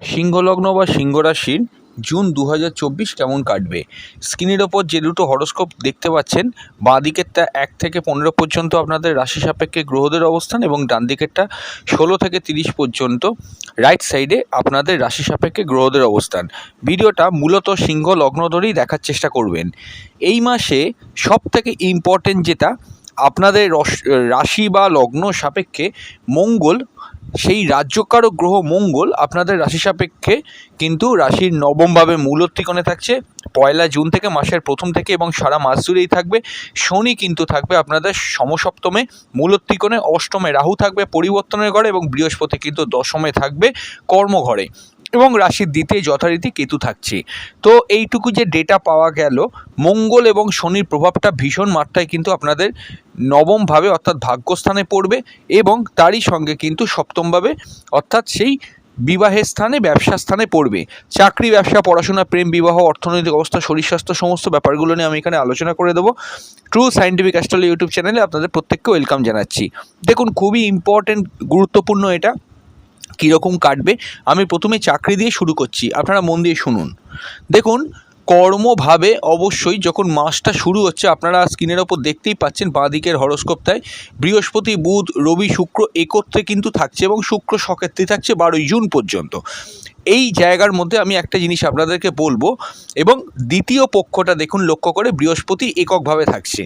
সিংহলগ্ন বা সিংহ রাশির জুন দু হাজার চব্বিশ কেমন কাটবে? স্ক্রিনের ওপর যে দুটো হরস্কোপ দেখতে পাচ্ছেন বাঁ দিকেরটা এক থেকে পনেরো পর্যন্ত আপনাদের রাশি সাপেক্ষে গ্রহদের অবস্থান এবং ডান দিকেরটা ষোলো থেকে তিরিশ পর্যন্ত। রাইট সাইডে আপনাদের রাশি সাপেক্ষে গ্রহদের অবস্থান। ভিডিওটা মূলত সিংহ লগ্ন ধরেই দেখার চেষ্টা করবেন। এই মাসে সব থেকে ইম্পর্টেন্ট যেটা, আপনাদের রাশি বা লগ্ন সাপেক্ষে মঙ্গল সেই রাজ্যকারক গ্রহ মঙ্গল আপনাদের রাশি সাপেক্ষে, কিন্তু রাশির নবমভাবে মূলত্রিকোণে থাকছে, পয়লা জুন থেকে মাসের প্রথম থেকে এবং সারা মাস জুড়েই থাকবে, শনি কিন্তু থাকবে আপনাদের সমসপ্তমে মূলত্রিকোণে অষ্টমে রাহু থাকবে পরিবর্তনের ঘরে এবং বৃহস্পতি কিন্তু দশমে থাকবে কর্মঘরে। এবং রাশির দ্বিতীয় যথারীতি কেতু থাকছে। তো এইটুকু যে ডেটা পাওয়া গেল, মঙ্গল এবং শনির প্রভাবটা ভীষণ মাত্রায় কিন্তু আপনাদের নবমভাবে অর্থাৎ ভাগ্যস্থানে পড়বে এবং তারই সঙ্গে কিন্তু সপ্তমভাবে অর্থাৎ সেই বিবাহের স্থানে ব্যবসা স্থানে পড়বে। চাকরি, ব্যবসা, পড়াশোনা, প্রেম, বিবাহ, অর্থনৈতিক অবস্থা, শরীর স্বাস্থ্য, সমস্ত ব্যাপারগুলো নিয়ে আমি এখানে আলোচনা করে দেবো। ট্রু সায়েন্টিফিক অ্যাস্ট্রোলজি ইউটিউব চ্যানেলে আপনাদের প্রত্যেককে ওয়েলকাম জানাচ্ছি। দেখুন, খুবই ইম্পর্টেন্ট গুরুত্বপূর্ণ এটা। কীরকম কাটবে আমি প্রথমে চাকরি দিয়ে শুরু করছি। আপনারা মন দিয়ে শুনুন। দেখুন কর্মভাবে অবশ্যই যখন মাসটা শুরু হচ্ছে, আপনারা স্ক্রিনের ওপর দেখতেই পাচ্ছেন বাঁ দিকের হরস্কোপটায় বৃহস্পতি, বুধ, রবি, শুক্র একত্রে কিন্তু থাকছে এবং শুক্র সক্ষেত্রে থাকছে বারোই জুন পর্যন্ত। এই জায়গার মধ্যে আমি একটা জিনিস আপনাদেরকে বলব এবং দ্বিতীয় পক্ষটা দেখুন লক্ষ্য করে বৃহস্পতি এককভাবে থাকছে।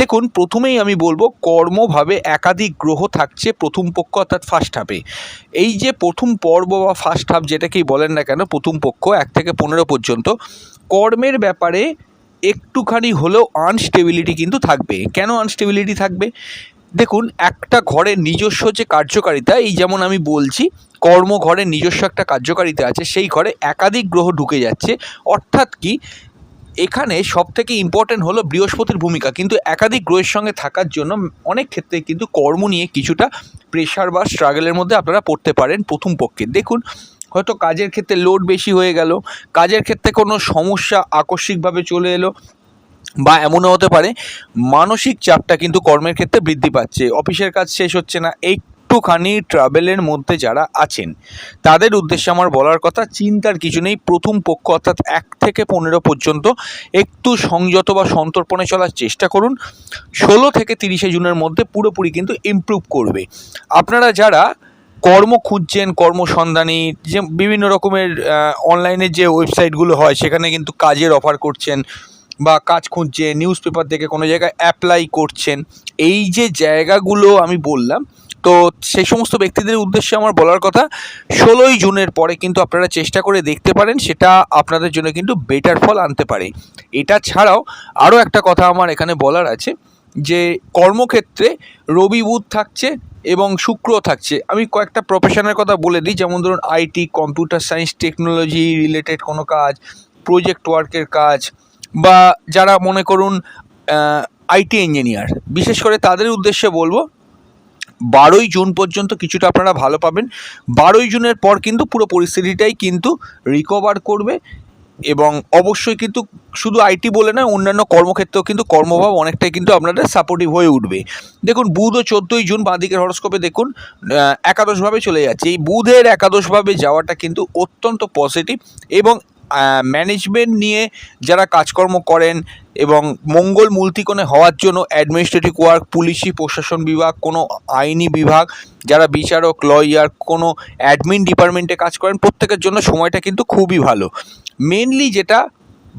দেখুন, প্রথমেই আমি বলব কর্মভাবে একাধিক গ্রহ থাকছে প্রথম পক্ষ অর্থাৎ ফার্স্ট হাফে এই যে প্রথম পর্ব বা ফার্স্ট হাফ যেটাকেই বলেন না কেন, প্রথম পক্ষ এক থেকে পনেরো পর্যন্ত কর্মের ব্যাপারে একটুখানি হলেও আনস্টেবিলিটি কিন্তু থাকবে। কেন আনস্টেবিলিটি থাকবে? দেখুন, একটা ঘরের নিজস্ব যে কার্যকারিতা, এই যেমন আমি বলছি কর্মঘরের নিজস্ব একটা কার্যকারিতা আছে, সেই ঘরে একাধিক গ্রহ ঢুকে যাচ্ছে। অর্থাৎ কি? এখানে সব থেকে ইম্পর্টেন্ট হলো বৃহস্পতির ভূমিকা। কিন্তু একাধিক গ্রহের সঙ্গে থাকার জন্য অনেক ক্ষেত্রে কিন্তু কর্ম নিয়ে কিছুটা প্রেশার বা স্ট্রাগলের মধ্যে আপনারা পড়তে পারেন প্রথম পক্ষে। দেখুন হয়তো কাজের ক্ষেত্রে লোড বেশি হয়ে গেল। কাজের ক্ষেত্রে কোনো সমস্যা আকস্মিকভাবে চলে এলো বা এমনও হতে পারে, মানসিক চাপটা কিন্তু কর্মের ক্ষেত্রে বৃদ্ধি পাচ্ছে। অফিসের কাজ শেষ হচ্ছে না, একটুখানি ট্রাভেলের মধ্যে যারা আছেন, তাদের উদ্দেশ্যে আমার বলার কথা, চিন্তার কিছু নেই। প্রথম পক্ষ অর্থাৎ এক থেকে পনেরো পর্যন্ত একটু সংযত বা সন্তর্পণে চলার চেষ্টা করুন। ষোলো থেকে তিরিশে জুনের মধ্যে পুরোপুরি কিন্তু ইমপ্রুভ করবে। আপনারা যারা কর্ম খুঁজছেন, কর্মসন্ধানী, যে বিভিন্ন রকমের অনলাইনে যে ওয়েবসাইটগুলো হয়, সেখানে কিন্তু কাজের অফার করছেন বা কাজ খুঁজছেন নিউজ পেপার থেকে কোনো জায়গায় অ্যাপ্লাই করছেন। এই যে জায়গাগুলো আমি বললাম, তো সেই সমস্ত ব্যক্তিদের উদ্দেশ্যে আমার বলার কথা, ষোলোই জুনের পরে কিন্তু আপনারা চেষ্টা করে দেখতে পারেন, সেটা আপনাদের জন্য কিন্তু বেটার ফল আনতে পারে। এটা ছাড়াও আরও একটা কথা আমার এখানে বলার আছে, যে কর্মক্ষেত্রে রবি বুধ থাকছে এবং শুক্র থাকছে। আমি কয়েকটা প্রফেশনের কথা বলে দিই, যেমন ধরুন IT computer science technology related কোনো কাজ প্রজেক্ট ওয়ার্কের কাজ, বা যারা মনে করুন আইটি ইঞ্জিনিয়ার বিশেষ করে তাদের উদ্দেশ্যে বলব, বারোই জুন পর্যন্ত কিছুটা আপনারা ভালো পাবেন। বারোই জুনের পর কিন্তু পুরো পরিস্থিতিটাই কিন্তু রিকভার করবে এবং অবশ্যই কিন্তু শুধু আইটি বলে নয়, অন্যান্য কর্মক্ষেত্রেও কিন্তু কর্মভাব অনেকটাই কিন্তু আপনাদের সাপোর্টিভ হয়ে উঠবে। দেখুন, বুধ ও চোদ্দোই জুন বাঁদিকের হরস্কোপে দেখুন একাদশভাবে চলে যাচ্ছে। এই বুধের একাদশভাবে যাওয়াটা কিন্তু অত্যন্ত পজিটিভ এবং ম্যানেজমেন্ট নিয়ে যারা কাজকর্ম করেন এবং মঙ্গল মূলতিকোণে হওয়ার জন্য অ্যাডমিনিস্ট্রেটিভ ওয়ার্ক পুলিশি, প্রশাসন বিভাগ, কোনো আইনি বিভাগ, যারা বিচারক লয়ার কোনো অ্যাডমিন ডিপার্টমেন্টে কাজ করেন, প্রত্যেকের জন্য সময়টা কিন্তু খুবই ভালো। মেনলি যেটা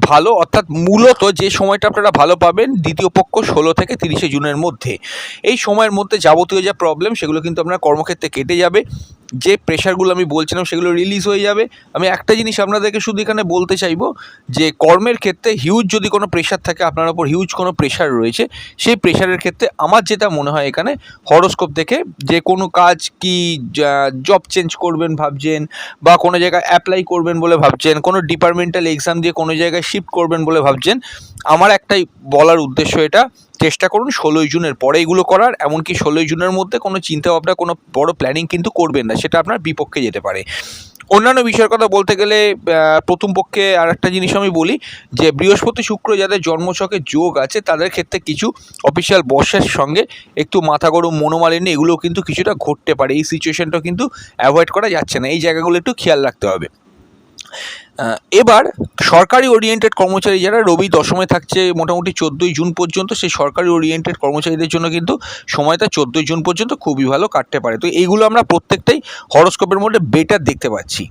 ভালো, অর্থাৎ মূলত যে সময়টা আপনারা ভালো পাবেন দ্বিতীয় পক্ষ ষোলো থেকে তিরিশে জুনের মধ্যে। এই সময়ের মধ্যে যাবতীয় যা প্রবলেম সেগুলো কিন্তু আপনার কর্মক্ষেত্রে কেটে যাবে। যে প্রেশারগুলো আমি বলছিলাম সেগুলো রিলিজ হয়ে যাবে। আমি একটা জিনিস আপনাদেরকে শুধু এখানে বলতে চাইব যে কর্মের ক্ষেত্রে হিউজ যদি কোনো প্রেশার থাকে, আপনার ওপর হিউজ কোনো প্রেশার রয়েছে, সেই প্রেশারের ক্ষেত্রে আমার যেটা মনে হয় এখানে হরোস্কোপ দেখে যে কোনো কাজ কি জব চেঞ্জ করবেন ভাবছেন বা কোনো জায়গায় অ্যাপ্লাই করবেন বলে ভাবছেন, কোনো ডিপার্টমেন্টাল এক্সাম দিয়ে কোনো জায়গায় শিফট করবেন বলে ভাবছেন, আমার একটাই বলার উদ্দেশ্য এটা চেষ্টা করুন ষোলোই জুনের পরে এগুলো করার, এমনকি ষোলোই জুনের মধ্যে কোনো চিন্তা ভাবনা কোনো বড় প্ল্যানিং কিন্তু করবেন না, সেটা আপনার বিপক্ষে যেতে পারে। অন্যান্য বিষয়ের কথা বলতে গেলে প্রথম পক্ষে আর একটা জিনিস আমি বলি যে, বৃহস্পতি শুক্র যাদের জন্মছকে যোগ আছে, তাদের ক্ষেত্রে কিছু অফিসিয়াল বসের সঙ্গে একটু মাথা গরম, মনোমালিন্য, এগুলো কিন্তু কিছুটা ঘটতে পারে। এই সিচুয়েশনটা কিন্তু অ্যাভয়েড করা যাচ্ছে না। এই জায়গাগুলো একটু খেয়াল রাখতে হবে। এবার সরকারি ওরিয়েন্টেড কর্মচারী যারা, রবি দশমে থাকছে মোটামুটি চোদ্দোই জুন পর্যন্ত, সেই সরকারি ওরিয়েন্টেড কর্মচারীদের জন্য কিন্তু সময়টা চোদ্দোই জুন পর্যন্ত খুবই ভালো কাটতে পারে। তো এইগুলো আমরা প্রত্যেকটাই হরস্কোপের মধ্যে বেটার দেখতে পাচ্ছি।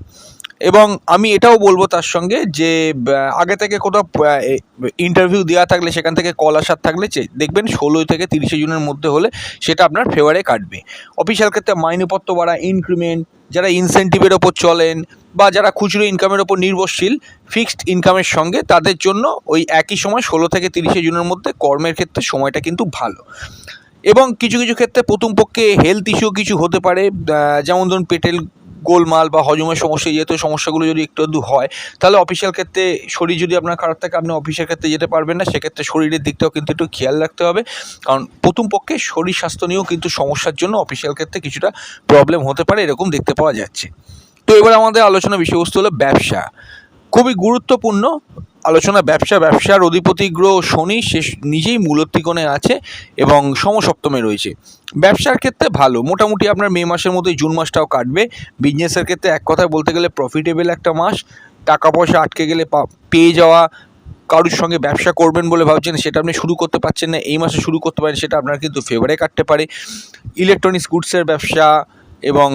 এবং আমি এটাও বলব তার সঙ্গে যে আগে থেকে কোথাও ইন্টারভিউ দেওয়া থাকলে, সেখান থেকে কল আসার থাকলে দেখবেন ষোলোই থেকে তিরিশে জুনের মধ্যে হলে সেটা আপনার ফেভারে কাটবে। অফিসিয়াল ক্ষেত্রে মাইনেপত্র বাড়া ইনক্রিমেন্ট যারা ইনসেন্টিভের ওপর চলেন বা যারা খুচরো ইনকামের ওপর নির্ভরশীল ফিক্সড ইনকামের সঙ্গে তাদের জন্য ওই একই সময় ষোলো থেকে তিরিশে জুনের মধ্যে কর্মের ক্ষেত্রে সময়টা কিন্তু ভালো। এবং কিছু কিছু ক্ষেত্রে প্রথম পক্ষে হেলথ ইস্যু কিছু হতে পারে যেমন ধরুন পেটের গোলমাল বা হজমের সমস্যা যেহেতু সমস্যাগুলো যদি একটু একটু হয়, তাহলে অফিসিয়াল ক্ষেত্রে শরীর যদি আপনার খারাপ থাকে, আপনি অফিসের ক্ষেত্রে যেতে পারবেন না। সেক্ষেত্রে শরীরের দিকটাও কিন্তু একটু খেয়াল রাখতে হবে। কারণ প্রথম পক্ষে শরীর স্বাস্থ্য নিয়েও কিন্তু সমস্যার জন্য অফিসিয়াল ক্ষেত্রে কিছুটা প্রবলেম হতে পারে, এরকম দেখতে পাওয়া যাচ্ছে। তো এবার আমাদের আলোচনা বিষয়বস্তু হলো ব্যবসা। খুবই গুরুত্বপূর্ণ আলোচনা, ব্যবসা, ব্যবসার অধিপতি গ্রহ শনি, সে নিজেই মূলত্রিকোণে আছে এবং সমসপ্তমে রয়েছে। ব্যবসার ক্ষেত্রে ভালো। মোটামুটি আপনার মে মাসের মধ্যে জুন মাসটাও কাটবে। বিজনেসের ক্ষেত্রে এক কথায় বলতে গেলে প্রফিটেবল একটা মাস। টাকা পয়সা আটকে গেলে পেয়ে যাওয়া কারোর সঙ্গে ব্যবসা করবেন বলে ভাবছেন, সেটা আপনি শুরু করতে পারছেন না। এই মাসে শুরু করতে পারেন, সেটা আপনার কিন্তু ফেভারে কাটতে পারে। ইলেকট্রনিক্স গুডসের ব্যবসা এবং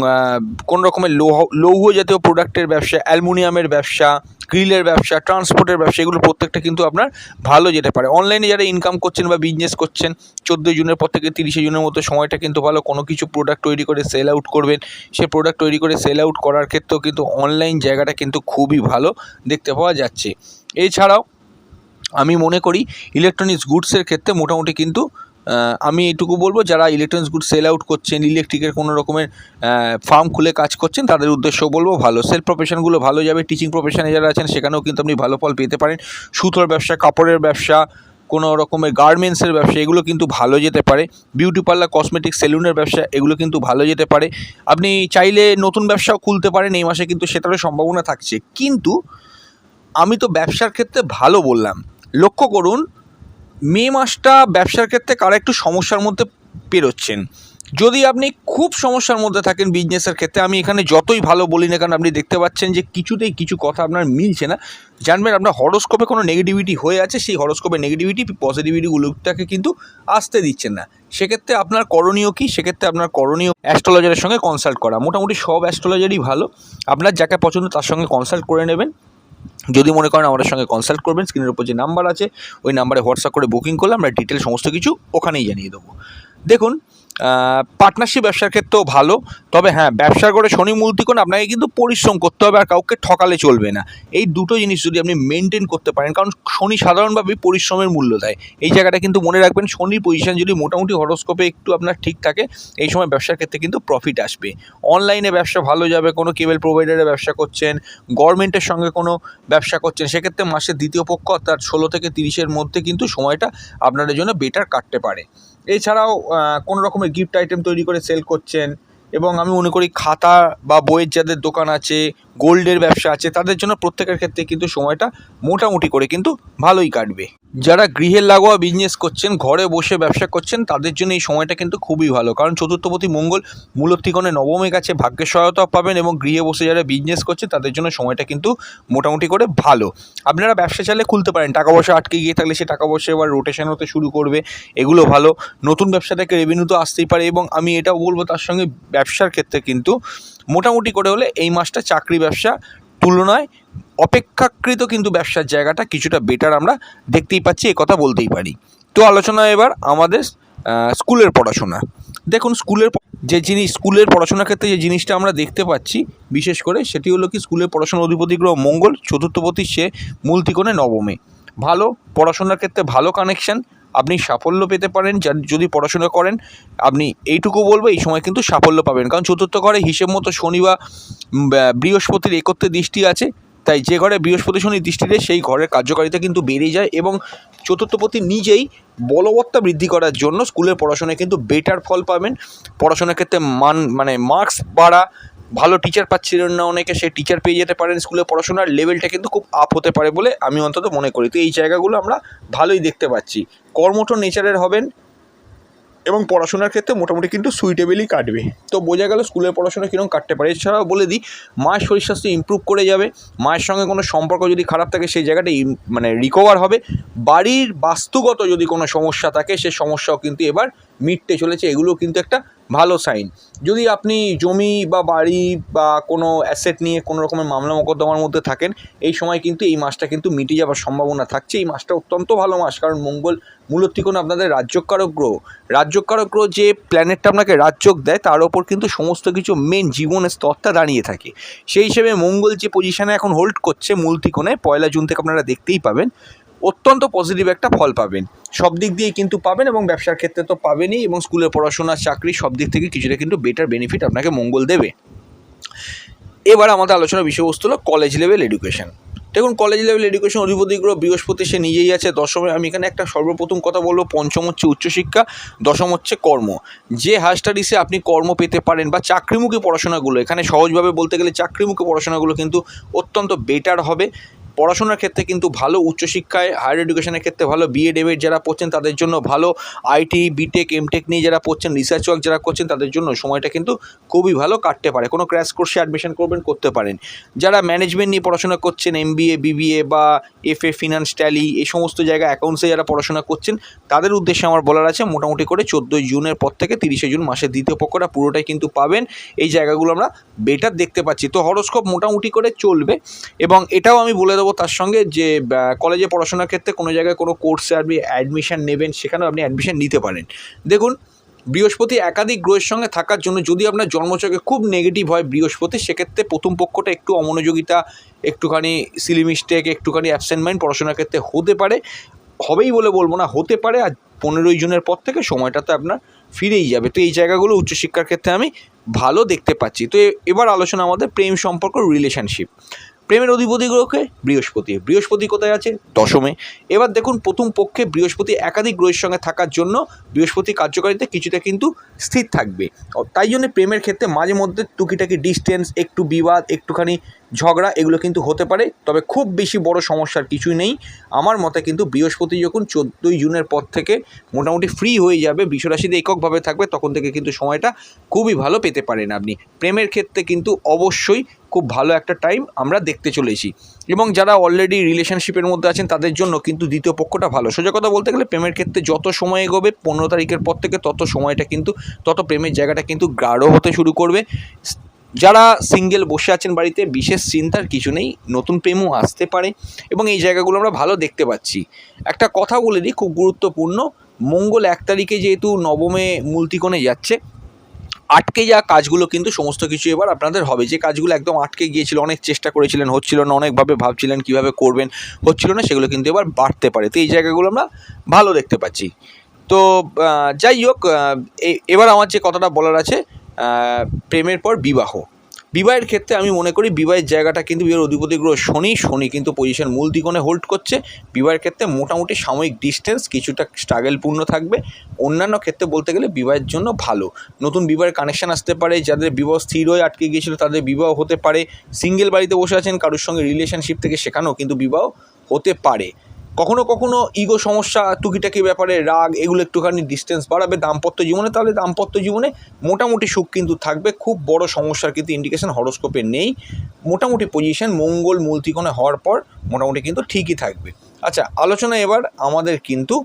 কোনো রকমের লৌহ লৌহ জাতীয় প্রোডাক্টের ব্যবসা, অ্যালুমিনিয়ামের ব্যবসা, গ্রিলের ব্যবসা ট্রান্সপোর্টের ব্যবসা, এগুলো প্রত্যেকটা কিন্তু আপনার ভালো যেতে পারে। অনলাইনে যারা ইনকাম করছেন বা বিজনেস করছেন, চোদ্দোই জুনের পর থেকে তিরিশে জুনের মতো সময়টা কিন্তু ভালো। কোনো কিছু প্রোডাক্ট তৈরি করে সেল আউট করবেন। সে প্রোডাক্ট তৈরি করে সেল আউট করার ক্ষেত্রেও কিন্তু অনলাইন জায়গাটা কিন্তু খুবই ভালো দেখতে পাওয়া যাচ্ছে। এছাড়াও আমি মনে করি ইলেকট্রনিক্স গুডসের ক্ষেত্রে মোটামুটি কিন্তু আমি এটুকু বলব, যারা ইলেকট্রনিক্স গুড সেল আউট করছেন ইলেকট্রিকের কোনো রকমের ফার্ম খুলে কাজ করছেন, তাদের উদ্দেশ্য বলব ভালো। সেল প্রফেশনগুলো ভালো যাবে টিচিং প্রফেশনে যারা আছেন, সেখানেও কিন্তু আপনি ভালো ফল পেতে পারেন। সুতোর ব্যবসা, কাপড়ের ব্যবসা, কোনো রকমের গার্মেন্টসের ব্যবসা, এগুলো কিন্তু ভালো যেতে পারে। বিউটি পার্লার কসমেটিক সেলুনের ব্যবসা, এগুলো কিন্তু ভালো যেতে পারে। আপনি চাইলে নতুন ব্যবসাও খুলতে পারেন, এই মাসে কিন্তু সেটারও সম্ভাবনা থাকছে। কিন্তু, আমি তো ব্যবসার ক্ষেত্রে ভালো বললাম। লক্ষ্য করুন মে মাসটা ব্যবসার ক্ষেত্রে কারা একটু সমস্যার মধ্যে পেরোচ্ছেন? যদি আপনি খুব সমস্যার মধ্যে থাকেন বিজনেসের ক্ষেত্রে, আমি এখানে যতই ভালো বলি না কারণ আপনি দেখতে পাচ্ছেন যে কিছুতেই কিছু কথা আপনার মিলছে না। জানবেন আপনার হরস্কোপে কোনো নেগেটিভিটি হয়ে আছে, সেই হরস্কোপে নেগেটিভিটি পজিটিভিটিগুলোটাকে কিন্তু আসতে দিচ্ছেন না। সেক্ষেত্রে আপনার করণীয় কী? সেক্ষেত্রে আপনার করণীয় অ্যাস্ট্রোলজারের সঙ্গে কনসাল্ট করা। মোটামুটি সব অ্যাস্ট্রোলজারই ভালো। আপনার যাকে পছন্দ তার সঙ্গে কনসাল্ট করে নেবেন। যদি মনে করেন আমাদের সঙ্গে কনসাল্ট করবেন স্ক্রিনের উপর যে নাম্বার আছে, ওই নাম্বারে হোয়াটসঅ্যাপ করে বুকিং করলে আমরা ডিটেল সমস্ত কিছু ওখানেই জানিয়ে দেবো। দেখুন পার্টনারশিপ ব্যবসার ক্ষেত্রেও ভালো। তবে হ্যাঁ ব্যবসা করে শনি মূলতিকোণ আপনাকে কিন্তু পরিশ্রম করতে হবে আর কাউকে ঠকালে চলবে না। এই দুটো জিনিস যদি আপনি মেনটেন করতে পারেন, কারণ শনি সাধারণভাবে পরিশ্রমের মূল্য দেয়। এই জায়গাটা কিন্তু মনে রাখবেন, শনির পজিশন যদি মোটামুটি হরস্কোপে একটু আপনার ঠিক থাকে, এই সময় ব্যবসার ক্ষেত্রে কিন্তু প্রফিট আসবে। অনলাইনে ব্যবসা ভালো যাবে, কোনো কেবল প্রোভাইডারের ব্যবসা করছেন গভর্নমেন্টের সঙ্গে কোনো ব্যবসা করছেন, সেক্ষেত্রে মাসের দ্বিতীয় পক্ষ অর্থাৎ ষোলো থেকে তিরিশের মধ্যে কিন্তু সময়টা আপনাদের জন্য বেটার কাটতে পারে। এছাড়াও কোনো রকমের গিফট আইটেম তৈরি করে সেল করছেন এবং আমি মনে করি খাতা বা বইয়ের যাদের দোকান আছে গোল্ডের ব্যবসা আছে, তাদের জন্য প্রত্যেকের ক্ষেত্রে কিন্তু সময়টা মোটামুটি করে কিন্তু ভালোই কাটবে। যারা গৃহের লাগোয়া বিজনেস করছেন, ঘরে বসে ব্যবসা করছেন, তাদের জন্য এই সময়টা কিন্তু খুবই ভালো। কারণ চতুর্থপতি মঙ্গল মূলত্রিকোণে নবমে কাছে ভাগ্যের সহায়তা পাবেন এবং গৃহে বসে যারা বিজনেস করছে, তাদের জন্য সময়টা কিন্তু মোটামুটি করে ভালো। আপনারা ব্যবসা চাইলে খুলতে পারেন, টাকা পয়সা আটকে গিয়ে থাকলে সে টাকা পয়সা এবার রোটেশন হতে শুরু করবে, এগুলো ভালো। নতুন ব্যবসা থেকে রেভিনিউ তো আসতেই পারে এবং আমি এটাও বলব তার সঙ্গে ব্যবসার ক্ষেত্রে কিন্তু মোটামুটি করে হলে এই মাসটা চাকরি ব্যবসা তুলনায় অপেক্ষাকৃত কিন্তু ব্যবসার জায়গাটা কিছুটা বেটার আমরা দেখতেই পাচ্ছি, এ কথা বলতেই পারি। তো আলোচনা এবার আমাদের স্কুলের পড়াশোনা। দেখুন, স্কুলের যে জিনিস, স্কুলের পড়াশোনার ক্ষেত্রে যে জিনিসটা আমরা দেখতে পাচ্ছি, বিশেষ করে সেটি হলো কি, স্কুলের পড়াশোনার অধিপতি গ্রহ মঙ্গল, চতুর্থপতি সে মূল ত্রিকোণে নবমে। ভালো পড়াশোনার ক্ষেত্রে ভালো কানেকশন আপনি সাফল্য পেতে পারেন যদি পড়াশোনা করেন, আপনি এইটুকু বলব, এই সময় কিন্তু সাফল্য পাবেন। কারণ চতুর্থ ঘরে হিসেব মতো শনি বা বৃহস্পতির একত্রে দৃষ্টি আছে। তাই যে ঘরে বৃহস্পতি শনি দৃষ্টি দৃষ্টিতে সেই ঘরের কার্যকারিতা কিন্তু বেড়ে যায় এবং চতুর্থপতি নিজেই বলবত্তা বৃদ্ধি করার জন্য স্কুলের পড়াশোনায় কিন্তু বেটার ফল পাবেন। পড়াশোনার ক্ষেত্রে মান মানে মার্কস বাড়া ভালো টিচার পাচ্ছিলেন না অনেকে, সেই টিচার পেয়ে যেতে পারেন স্কুলে পড়াশোনার লেভেলটা কিন্তু খুব আপ হতে পারে বলে আমি অন্তত মনে করি। তো এই জায়গাগুলো আমরা ভালোই দেখতে পাচ্ছি। কর্মঠ নেচারের হবেন এবং পড়াশোনার ক্ষেত্রে মোটামুটি কিন্তু সুইটেবলই কাটবে। তো বোঝা গেল স্কুলের পড়াশোনা কীরকম কাটতে পারে। এছাড়াও বলে দিই, মায়ের শরীর স্বাস্থ্য ইমপ্রুভ করে যাবে। মায়ের সঙ্গে কোনো সম্পর্ক যদি খারাপ থাকে, সেই জায়গাটা মানে রিকভার হবে। বাড়ির বাস্তুগত যদি কোনো সমস্যা থাকে, সে সমস্যাও কিন্তু এবার মিটতে চলেছে, এগুলো কিন্তু একটা ভালো সাইন যদি আপনি জমি বা বাড়ি বা কোনো অ্যাসেট নিয়ে কোনো রকমের মামলা মোকদ্দমার মধ্যে থাকেন, এই সময় কিন্তু এই মাসটা কিন্তু মিটে যাওয়ার সম্ভাবনা থাকছে। এই মাসটা অত্যন্ত ভালো মাস, কারণ মঙ্গল মূলত কোনো আপনাদের রাজ্যকারক গ্রহ। রাজ্যকারক গ্রহ যে প্ল্যানেটটা আপনাকে রাজ্যক দেয়, তার ওপর কিন্তু সমস্ত কিছু মেন জীবনের স্তরটা দাঁড়িয়ে থাকে। সেই হিসেবে মঙ্গল যে পজিশানে এখন হোল্ড করছে মূল ত্রিকোণে পয়লা জুন থেকে আপনারা দেখতেই পাবেন। অত্যন্ত পজিটিভ একটা ফল পাবেন। সব দিক দিয়েই কিন্তু পাবেন এবং ব্যবসার ক্ষেত্রে তো পাবেনই এবং স্কুলের পড়াশোনা, চাকরি সব দিক থেকে কিছুটা কিন্তু বেটার বেনিফিট আপনাকে মঙ্গল দেবে। এবার আমাদের আলোচনার বিষয়বস্তু হলো কলেজ লেভেল এডুকেশন দেখুন কলেজ লেভেল এডুকেশন অধিপতি গ্রহ বৃহস্পতি সে নিজেই আছে, দশমে আমি এখানে একটা সর্বপ্রথম কথা বলব, পঞ্চম হচ্ছে উচ্চশিক্ষা, দশম হচ্ছে কর্ম। যে হায়ার স্টাডিসে আপনি কর্ম পেতে পারেন বা চাকরিমুখী পড়াশোনাগুলো, এখানে সহজভাবে বলতে গেলে চাকরিমুখী পড়াশোনাগুলো কিন্তু অত্যন্ত বেটার হবে। পড়াশোনার ক্ষেত্রে কিন্তু ভালো উচ্চশিক্ষায় হায়ার এডুকেশনের ক্ষেত্রে ভালো বিএড এমএড যারা পড়ছেন তাদের জন্য ভালো আইটি বিটেক এমটেক নিয়ে যারা পড়ছেন রিসার্চ ওয়ার্ক যারা করছেন তাদের জন্য সময়টা কিন্তু খুবই ভালো কাটতে পারে। কোনো ক্র্যাশ কোর্সে অ্যাডমিশন করবেন, করতে পারেন। যারা ম্যানেজমেন্ট নিয়ে পড়াশোনা করছেন এমবিএ বিবিএ বা এফ এ ফিনান্স ট্যালি এই সমস্ত জায়গায় অ্যাকাউন্টসে যারা পড়াশোনা করছেন, তাদের উদ্দেশ্যে আমার বলার আছে, মোটামুটি করে চোদ্দোই জুনের পর থেকে তিরিশে জুন মাসের দ্বিতীয় পক্ষটা পুরোটাই কিন্তু পাবেন। এই জায়গাগুলো আমরা বেটার দেখতে পাচ্ছি। তো হরস্কোপ মোটামুটি করে চলবে এবং এটাও আমি বলে দেবো তার সঙ্গে যে কলেজে পড়াশোনার ক্ষেত্রে কোনো জায়গায় কোনো কোর্সে আপনি অ্যাডমিশান নেবেন, সেখানেও আপনি অ্যাডমিশন নিতে পারেন। দেখুন, বৃহস্পতি একাধিক গ্রহের সঙ্গে থাকার জন্য যদি আপনার জন্মচকে খুব নেগেটিভ হয় বৃহস্পতি, সেক্ষেত্রে প্রথম পক্ষটা একটু অমনোযোগিতা, একটুখানি সিলি মিস্টেক একটুখানি অ্যাবসেন্ট মাইন্ড পড়াশোনার ক্ষেত্রে হতে পারে। হবেই বলে বলব না, হতে পারে। আর পনেরোই জুনের পর থেকে সময়টাতে আপনার ফিরেই যাবে। তো এই জায়গাগুলো উচ্চশিক্ষার ক্ষেত্রে আমি ভালো দেখতে পাচ্ছি। তো এবার আলোচনা আমাদের প্রেম সম্পর্ক রিলেশনশিপ প্রেমের অধিপতি গ্রহকে বৃহস্পতি। বৃহস্পতি কোথায় আছে? দশমে। এবার দেখুন, প্রথম পক্ষে বৃহস্পতি একাধিক গ্রহের সঙ্গে থাকার জন্য বৃহস্পতি কার্যকারিতা কিছুটা কিন্তু স্থির থাকবে। তাই জন্য প্রেমের ক্ষেত্রে মাঝে মধ্যে টুকিটাকি ডিস্টেন্স একটু বিবাদ, একটুখানি ঝগড়া, এগুলো কিন্তু হতে পারে, তবে খুব বেশি বড় সমস্যার কিছুই নেই। আমার মতে কিন্তু বৃহস্পতি যখন চোদ্দোই জুনের পর থেকে মোটামুটি ফ্রি হয়ে যাবে, বিশ্বরাশিতে এককভাবে থাকবে, তখন থেকে কিন্তু সময়টা খুবই ভালো পেতে পারেন আপনি। প্রেমের ক্ষেত্রে কিন্তু অবশ্যই খুব ভালো একটা টাইম আমরা দেখতে চলেছি। এবং যারা অলরেডি রিলেশনশিপের মধ্যে আছেন, তাদের জন্য কিন্তু দ্বিতীয় পক্ষটা ভালো। সোজা কথা বলতে গেলে, প্রেমের ক্ষেত্রে যত সময় এগোবে, পনেরো তারিখের পর থেকে তত সময়টা কিন্তু, তত প্রেমের জায়গাটা কিন্তু গাঢ় হতে শুরু করবে। যারা সিঙ্গেল বসে আছেন বাড়িতে, বিশেষ চিন্তার কিছু নেই, নতুন প্রেমও আসতে পারে এবং এই জায়গাগুলো আমরা ভালো দেখতে পাচ্ছি। একটা কথা বলে দিই, খুব গুরুত্বপূর্ণ, মঙ্গল এক তারিখে যেহেতু নবমে মূলতিকোণে যাচ্ছে, আটকে যাওয়া কাজগুলো কিন্তু সমস্ত কিছু এবার আপনাদের হবে। যে কাজগুলো একদম আটকে গিয়েছিল, অনেক চেষ্টা করেছিলেন, হচ্ছিল না, অনেকভাবে ভাবছিলেন কীভাবে করবেন, হচ্ছিল না, সেগুলো কিন্তু এবার বাড়তে পারে। তো এই জায়গাগুলো আমরা ভালো দেখতে পাচ্ছি। তো যাই হোক এবার আমার যে কথাটা বলার আছে প্রেমের পর বিবাহ। বিবাহের ক্ষেত্রে আমি মনে করি বিবাহের জায়গাটা কিন্তু বিবাহের অধিপতি গ্রহ শনি শনি কিন্তু পজিশন মূল দিকনে হোল্ড করছে। বিবাহের ক্ষেত্রে মোটামুটি সাময়িক ডিস্টেন্স কিছুটা স্ট্রাগেলপূর্ণ থাকবে। অন্যান্য ক্ষেত্রে বলতে গেলে বিবাহের জন্য ভালো। নতুন বিবাহের কানেকশন আসতে পারে, যাদের বিবাহ স্থির হয়ে আটকে গিয়েছিল তাদের বিবাহ হতে পারে। সিঙ্গেল বাড়িতে বসে আছেন, কারোর সঙ্গে রিলেশনশিপ থেকে সেখানেও কিন্তু বিবাহ হতে পারে। কখনো কখনো ইগো সমস্যা, টুকিটাকি ব্যাপারে রাগ, এগুলো একটুখানি ডিস্টেন্স বাড়াবে দাম্পত্য জীবনে। তাহলে দাম্পত্য জীবনে মোটামুটি সুখ কিন্তু থাকবে। খুব বড় সমস্যার কিন্তু ইন্ডিকেশন হরোস্কোপে নেই। মোটামুটি পজিশন মঙ্গল মূলত্রিকোণে হওয়ার পর মোটামুটি কিন্তু ঠিকই থাকবে। আচ্ছা আলোচনা এবার আমাদের কিন্তু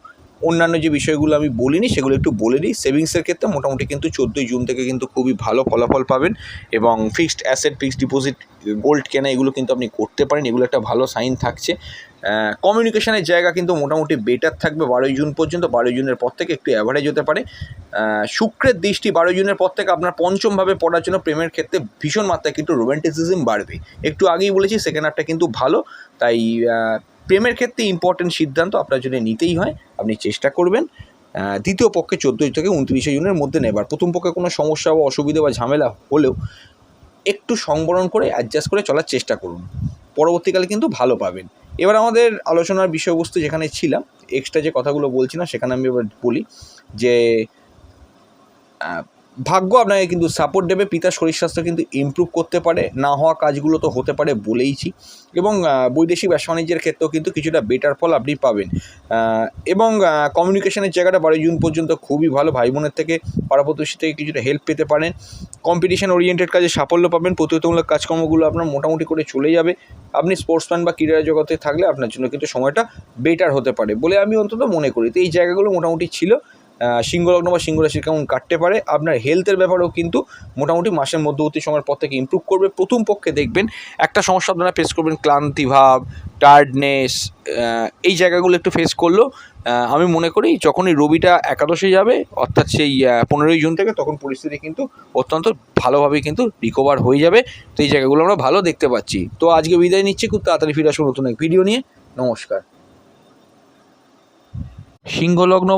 অন্যান্য যে বিষয়গুলো আমি বলিনি, সেগুলো একটু বলে দিই। সেভিংসের ক্ষেত্রে মোটামুটি কিন্তু চোদ্দোই জুন থেকে কিন্তু খুবই ভালো ফলাফল পাবেন এবং fixed asset fixed deposit gold কেনা এগুলো কিন্তু আপনি করতে পারেন। এগুলো একটা ভালো সাইন থাকছে। কমিউনিকেশনের জায়গা কিন্তু মোটামুটি বেটার থাকবে বারোই জুন পর্যন্ত। বারোই জুনের পর থেকে একটু অ্যাভারেজ হতে পারে। শুক্রের দৃষ্টি বারোই জুনের পর থেকে আপনার পঞ্চমভাবে পড়ার জন্য প্রেমের ক্ষেত্রে ভীষণ মাত্রায় কিন্তু রোম্যান্টিসিজম বাড়বে। একটু আগেই বলেছি সেকেন্ড হাফটা কিন্তু ভালো। তাই প্রেমের ক্ষেত্রে ইম্পর্টেন্ট সিদ্ধান্ত আপনার যদি নিতেই হয়। আপনি চেষ্টা করবেন। দ্বিতীয় পক্ষে চোদ্দোই থেকে উনত্রিশে জুনের মধ্যে নেবার। প্রথম পক্ষে কোনো সমস্যা বা অসুবিধা বা ঝামেলা হলেও একটু সংবরণ করে অ্যাডজাস্ট করে চলার চেষ্টা করুন। পরবর্তীকালে কিন্তু ভালো পাবেন। এবার আমাদের আলোচনার বিষয়বস্তু যেখানে ছিলাম এক্সট্রা যে কথাগুলো বলছিলাম সেখানে আমি এবার বলি যে ভাগ্য আপনাকে কিন্তু সাপোর্ট দেবে, পিতার শরীর স্বাস্থ্য কিন্তু ইমপ্রুভ করতে পারে, না হওয়া কাজগুলো তো হতে পারে বলেইছি। এবং বৈদেশিক ব্যবসা বাণিজ্যের ক্ষেত্রেও কিন্তু কিছুটা বেটার ফল আপনি পাবেন। এবং কমিউনিকেশনের জায়গাটা বারোই জুন পর্যন্ত খুবই ভালো। ভাই বোনের থেকে পাড়া থেকে কিছুটা হেল্প পেতে পারেন। কম্পিটিশন ওরিয়েন্টেড কাজে সাফল্য পাবেন। প্রতিযোগিতামূলক কাজকর্মগুলো আপনার মোটামুটি করে চলে যাবে। আপনি স্পোর্টসম্যান বা ক্রীড়া জগতে থাকলে আপনার জন্য কিন্তু সময়টা বেটার হতে পারে বলে আমি অন্তত মনে করি। তো এই জায়গাগুলো মোটামুটি ছিল। সিংহলগ্ন বা সিংহ রাশি কেমন কাটতে পারে, আপনার হেলথের ব্যাপারেও কিন্তু মোটামুটি মাসের মধ্যবর্তী সময়ের পর থেকে ইমপ্রুভ করবে, প্রথম পক্ষে দেখবেন একটা সমস্যা আপনারা ফেস করবেন, ক্লান্তি ভাব টায়ার্ডনেস এই জায়গাগুলো একটু ফেস করল আমি মনে করি যখনই রবিটা একাদশে যাবে, অর্থাৎ সেই পনেরোই জুন থেকে তখন পরিস্থিতি কিন্তু অত্যন্ত ভালোভাবে কিন্তু রিকভার হয়ে যাবে। তো এই জায়গাগুলো আমরা ভালো দেখতে পাচ্ছি। তো আজকে বিদায় নিচ্ছি, খুব তাড়াতাড়ি ফিরে আসব নতুন এক ভিডিও নিয়ে। নমস্কার। সিংহলগ্ন